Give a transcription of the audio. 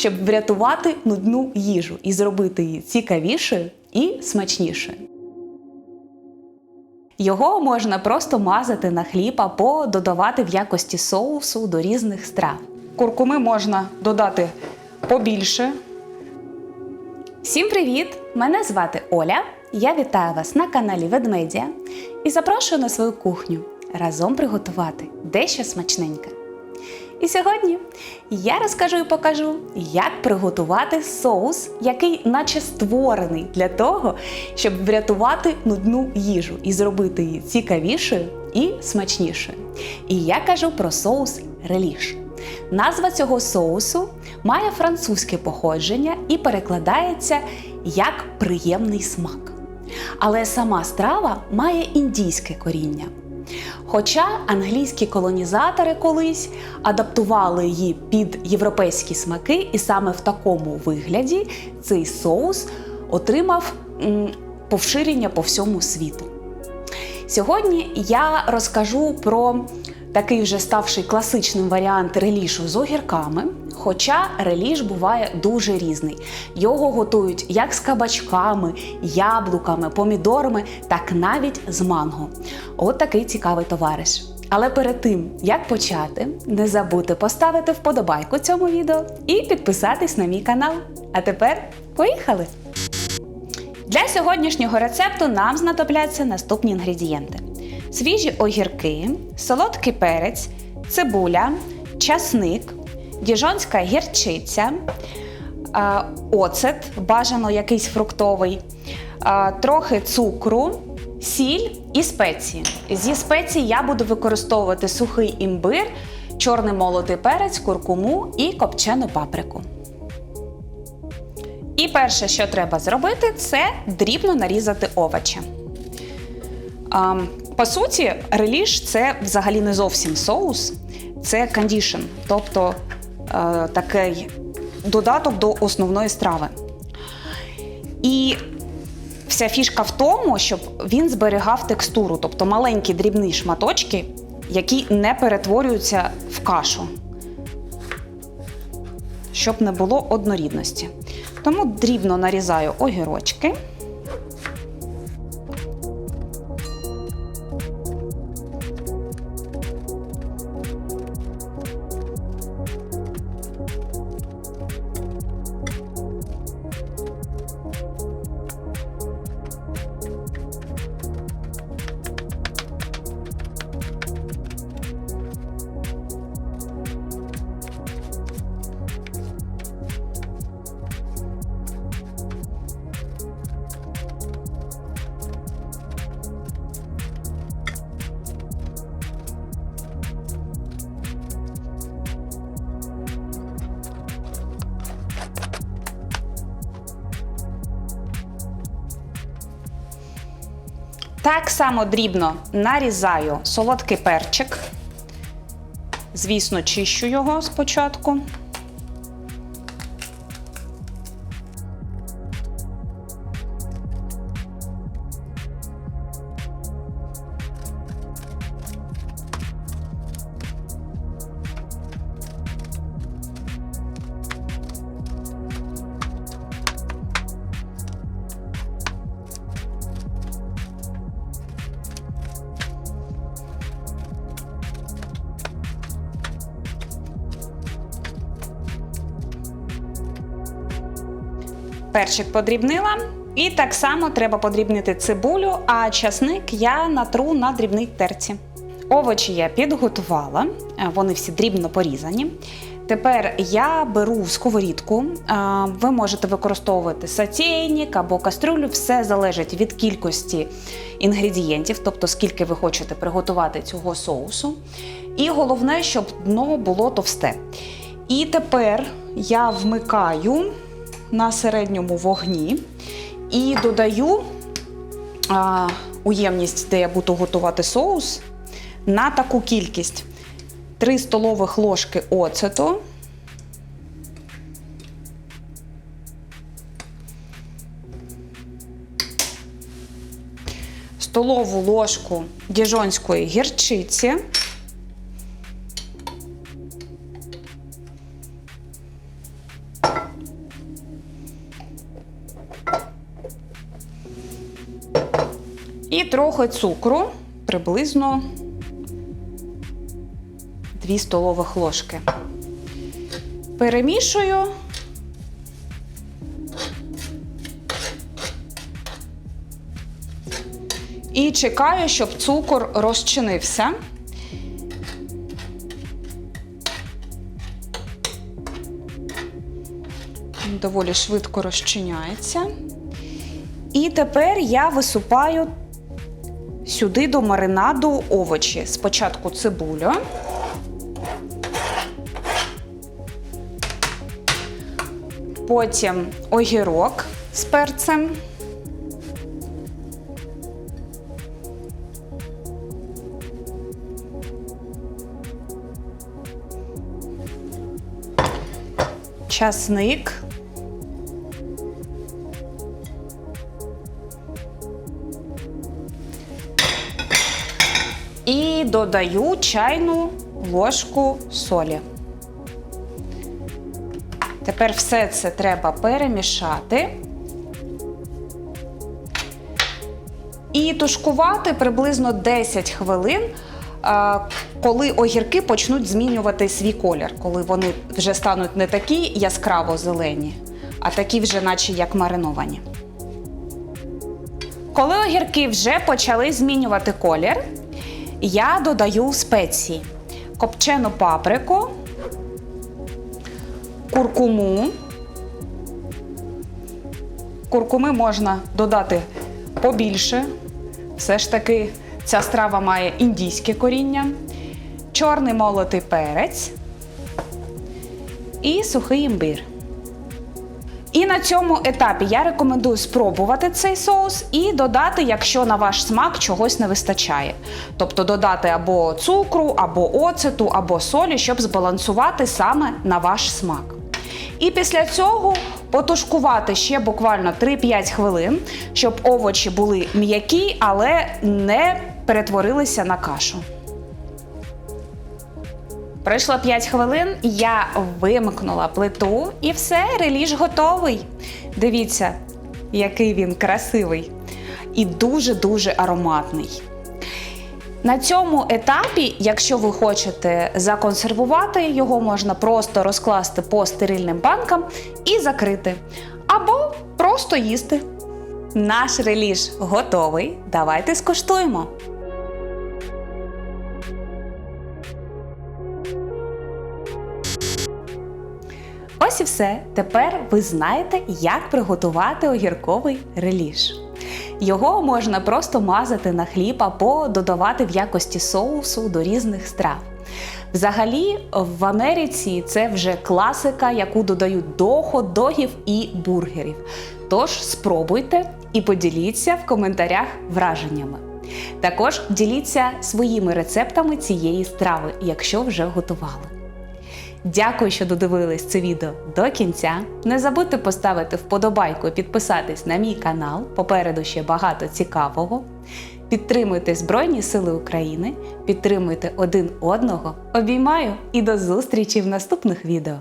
щоб врятувати нудну їжу і зробити її цікавішою і смачнішою. Його можна просто мазати на хліб або додавати в якості соусу до різних страв. Куркуми можна додати побільше. Всім привіт! Мене звати Оля. Я вітаю вас на каналі Ведмедія і запрошую на свою кухню разом приготувати дещо смачненьке. І сьогодні я розкажу і покажу, як приготувати соус, який наче створений для того, щоб врятувати нудну їжу і зробити її цікавішою і смачнішою. І я кажу про соус реліш. Назва цього соусу має французьке походження і перекладається як приємний смак. Але сама страва має індійське коріння. Хоча англійські колонізатори колись адаптували її під європейські смаки, і саме в такому вигляді цей соус отримав повширення по всьому світу. Сьогодні я розкажу про такий вже ставший класичним варіант релішу з огірками. Хоча реліш буває дуже різний. Його готують як з кабачками, яблуками, помідорами, так навіть з манго. От такий цікавий товариш. Але перед тим, як почати, не забудьте поставити вподобайку цьому відео і підписатись на мій канал. А тепер поїхали! Для сьогоднішнього рецепту нам знадобляться наступні інгредієнти: свіжі огірки, солодкий перець, цибуля, часник, діжонська гірчиця, оцет, бажано якийсь фруктовий, трохи цукру, сіль і спеції. Зі спецій я буду використовувати сухий імбир, чорний молотий перець, куркуму і копчену паприку. І перше, що треба зробити, це дрібно нарізати овочі. По суті, реліш це взагалі не зовсім соус, це кондішн, тобто е, такий додаток до основної страви. І вся фішка в тому, щоб він зберігав текстуру, тобто маленькі дрібні шматочки, які не перетворюються в кашу, щоб не було однорідності. Тому дрібно нарізаю огірочки. Так само дрібно нарізаю солодкий перчик. Звісно, чищу його спочатку. Перчик подрібнила. І так само треба подрібнити цибулю, а часник я натру на дрібній терці. Овочі я підготувала, е, вони всі дрібно порізані. Тепер я беру сковорідку. Е, Ви можете використовувати сатєйник або кастрюлю, все залежить від кількості інгредієнтів, тобто скільки ви хочете приготувати цього соусу. І головне, щоб дно було товсте. І тепер я вмикаю на середньому вогні і додаю а, уємність, де я буду готувати соус, на таку кількість: 3 столових ложки оцету. Столову ложку діжонської гірчиці. Трохи цукру, приблизно 2 столових ложки. Перемішую. І чекаю, щоб цукор розчинився. Доволі швидко розчиняється. І тепер я висипаю сюди до маринаду овочі. Спочатку цибулю. Потім огірок з перцем. Часник. І додаю чайну ложку солі. Тепер все це треба перемішати. І тушкувати приблизно 10 хвилин, коли огірки почнуть змінювати свій колір, коли вони вже стануть не такі яскраво зелені, а такі вже, наче як мариновані. Коли огірки вже почали змінювати колір, я додаю спеції: копчену паприку, куркуму. Куркуми можна додати побільше. Все ж таки, ця страва має індійське коріння, чорний молотий перець і сухий імбир. І на цьому етапі я рекомендую спробувати цей соус і додати, якщо на ваш смак чогось не вистачає. Тобто додати або цукру, або оцету, або солі, щоб збалансувати саме на ваш смак. І після цього потушкувати ще буквально 3-5 хвилин, щоб овочі були м'які, але не перетворилися на кашу. Пройшло 5 хвилин, я вимкнула плиту і все, реліж готовий. Дивіться, який він красивий і дуже-дуже ароматний. На цьому етапі, якщо ви хочете законсервувати, його можна просто розкласти по стерильним банкам і закрити. Або просто їсти. Наш реліж готовий. Давайте скуштуємо. Ось і все. Тепер ви знаєте, як приготувати огірковий реліж. Його можна просто мазати на хліб або додавати в якості соусу до різних страв. Взагалі, в Америці це вже класика, яку додають до хот-догів і бургерів. Тож спробуйте і поділіться в коментарях враженнями. Також діліться своїми рецептами цієї страви, якщо вже готували. Дякую, що додивились це відео до кінця. Не забудьте поставити вподобайку і підписатись на мій канал. Попереду ще багато цікавого. Підтримуйте Збройні Сили України, підтримуйте один одного. Обіймаю і до зустрічі в наступних відео.